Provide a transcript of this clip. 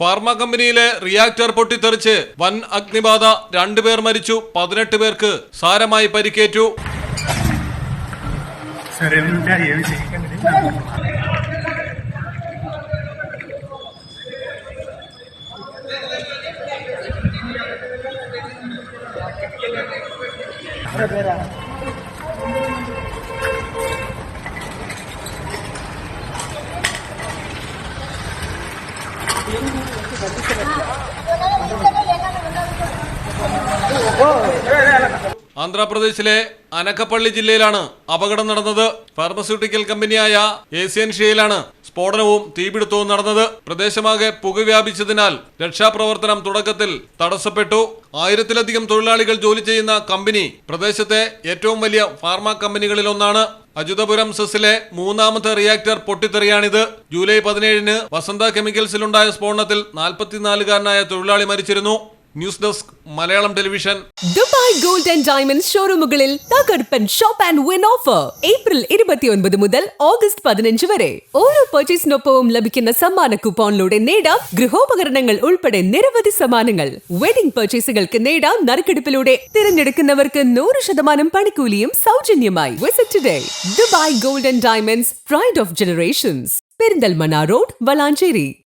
Pharma കമ്പനിയിലെ reactor പൊട്ടിത്തെറിച്ച് വൻ അഗ്നിബാധ. രണ്ടുപേർ മരിച്ചു പതിനെട്ട് പേർക്ക് സാരമായി പരിക്കേറ്റു. సరే ആന്ധ്രാപ്രദേശിലെ അനക്കപ്പള്ളി ജില്ലയിലാണ് അപകടം നടന്നത്. ഫാർമസ്യൂട്ടിക്കൽ കമ്പനിയായ ഏഷ്യൻഷ്യയിലാണ് സ്ഫോടനവും തീപിടുത്തവും നടന്നത് പ്രദേശമാകെ പുക വ്യാപിച്ചതിനാൽ രക്ഷാപ്രവർത്തനം തുടക്കത്തിൽ തടസ്സപ്പെട്ടു. ആയിരത്തിലധികം തൊഴിലാളികൾ ജോലി ചെയ്യുന്ന കമ്പനി പ്രദേശത്തെ ഏറ്റവും വലിയ ഫാർമ കമ്പനികളിലൊന്നാണ്. അജിതപുരം സെസിലെ മൂന്നാമത്തെ റിയാക്ടർ പൊട്ടിത്തെറിയാണിത്. ജൂലൈ പതിനേഴിന് വസന്ത കെമിക്കൽസിലുണ്ടായ സ്ഫോടനത്തിൽ നാൽപ്പത്തിനാലുകാരനായ തൊഴിലാളി മരിച്ചിരുന്നു. News desk Malayalam television. Dubai gold and diamond ഷോറൂമുകളിൽ തകർപ്പൻ shop and win offer. April ഇരുപത്തിയൊൻപത് മുതൽ ഓഗസ്റ്റ് പതിനഞ്ച് വരെ. ഓരോ പർച്ചേസിനൊപ്പവും ലഭിക്കുന്ന സമ്മാന കൂപ്പോണിലൂടെ നേടാം ഗൃഹോപകരണങ്ങൾ ഉൾപ്പെടെ നിരവധി സമ്മാനങ്ങൾ. വെഡിംഗ് പർച്ചേസുകൾക്ക് നേടാം നറുക്കെടുപ്പിലൂടെ. തിരഞ്ഞെടുക്കുന്നവർക്ക് നൂറ് ശതമാനം പണിക്കൂലിയും സൗജന്യമായി visit today Dubai gold and diamonds pride of generations Perinthalmanna road Valanchery